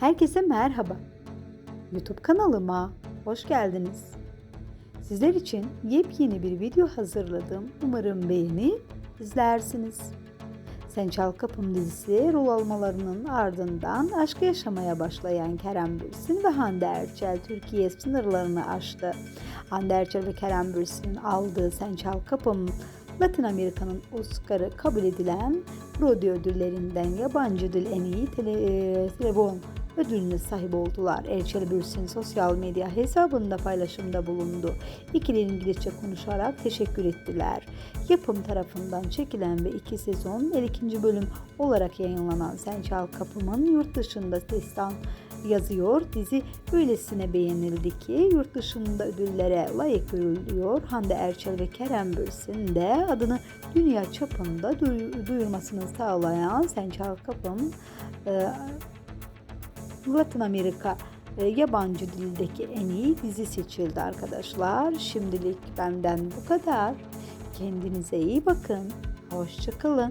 Herkese merhaba. YouTube kanalıma hoş geldiniz. Sizler için yepyeni bir video hazırladım. Umarım beğenip izlersiniz. Sen Çal Kapım dizisi rol almalarının ardından aşk yaşamaya başlayan Kerem Bürsin ve Hande Erçel Türkiye sınırlarını aştı. Hande Erçel ve Kerem Bürsin'in aldığı Sen Çal Kapım Latin Amerika'nın Oscar'ı kabul edilen Brody ödüllerinden yabancı dil en iyi tele, e, telefon ödülüne sahip oldular. Erçel Bürsin sosyal medya hesabında paylaşımda bulundu. İkili İngilizce konuşarak teşekkür ettiler. Yapım tarafından çekilen ve iki sezon 52. bölüm olarak yayınlanan Sen Çal Kapım'ın yurt dışında destan yazıyor. Dizi öylesine beğenildi ki yurt dışında ödüllere layık görülüyor. Hande Erçel ve Kerem Bürsin de adını dünya çapında duy- duyurmasını sağlayan Sen Çal Kapım e, Latin Amerika e, yabancı dildeki en iyi dizi seçildi arkadaşlar. Şimdilik benden bu kadar. Kendinize iyi bakın. Hoşçakalın.